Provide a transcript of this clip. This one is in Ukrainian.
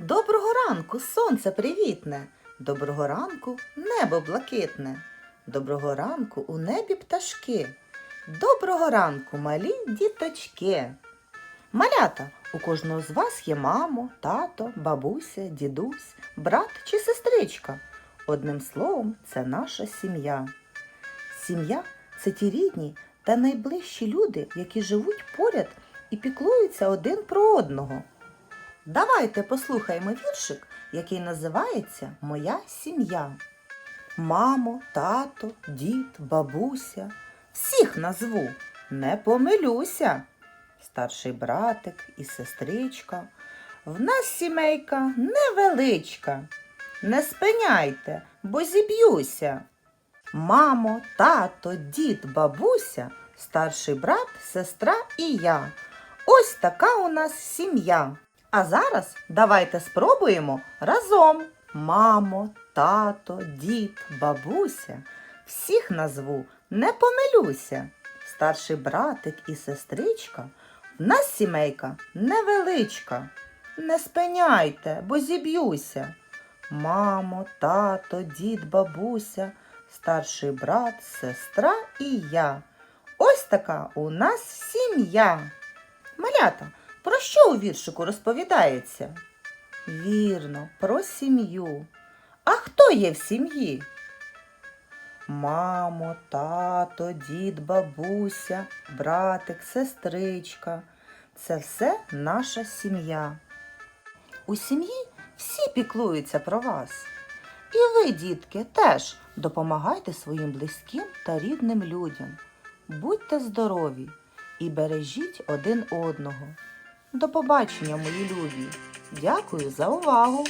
Доброго ранку, сонце привітне. Доброго ранку, небо блакитне. Доброго ранку у небі пташки. Доброго ранку, малі діточки. Малята, у кожного з вас є мамо, тато, бабуся, дідусь, брат чи сестричка. Одним словом, це наша сім'я. Сім'я це ті рідні та найближчі люди, які живуть поряд і піклуються один про одного. Давайте послухаємо віршик, який називається Моя сім'я. Мамо, тато, дід, бабуся. Всіх назву, не помилюся. Старший братик і сестричка. В нас сімейка невеличка. Не спиняйте, бо зіб'юся. Мамо, тато, дід, бабуся, старший брат, сестра і я. Ось така у нас сім'я. А зараз давайте спробуємо разом. Мамо, тато, дід, бабуся. Всіх назву не помилюся. Старший братик і сестричка. В нас сімейка невеличка. Не спиняйте, бо зіб'юся. Мамо, тато, дід, бабуся, старший брат, сестра і я. Ось така у нас сім'я. Малята, про що у віршику розповідається? Вірно, про сім'ю. А хто є в сім'ї? Мамо, тато, дід, бабуся, братик, сестричка. Це все наша сім'я. У сім'ї всі піклуються про вас. І ви, дітки, теж допомагайте своїм близьким та рідним людям. Будьте здорові і бережіть один одного. До побачення, мої любі! Дякую за увагу!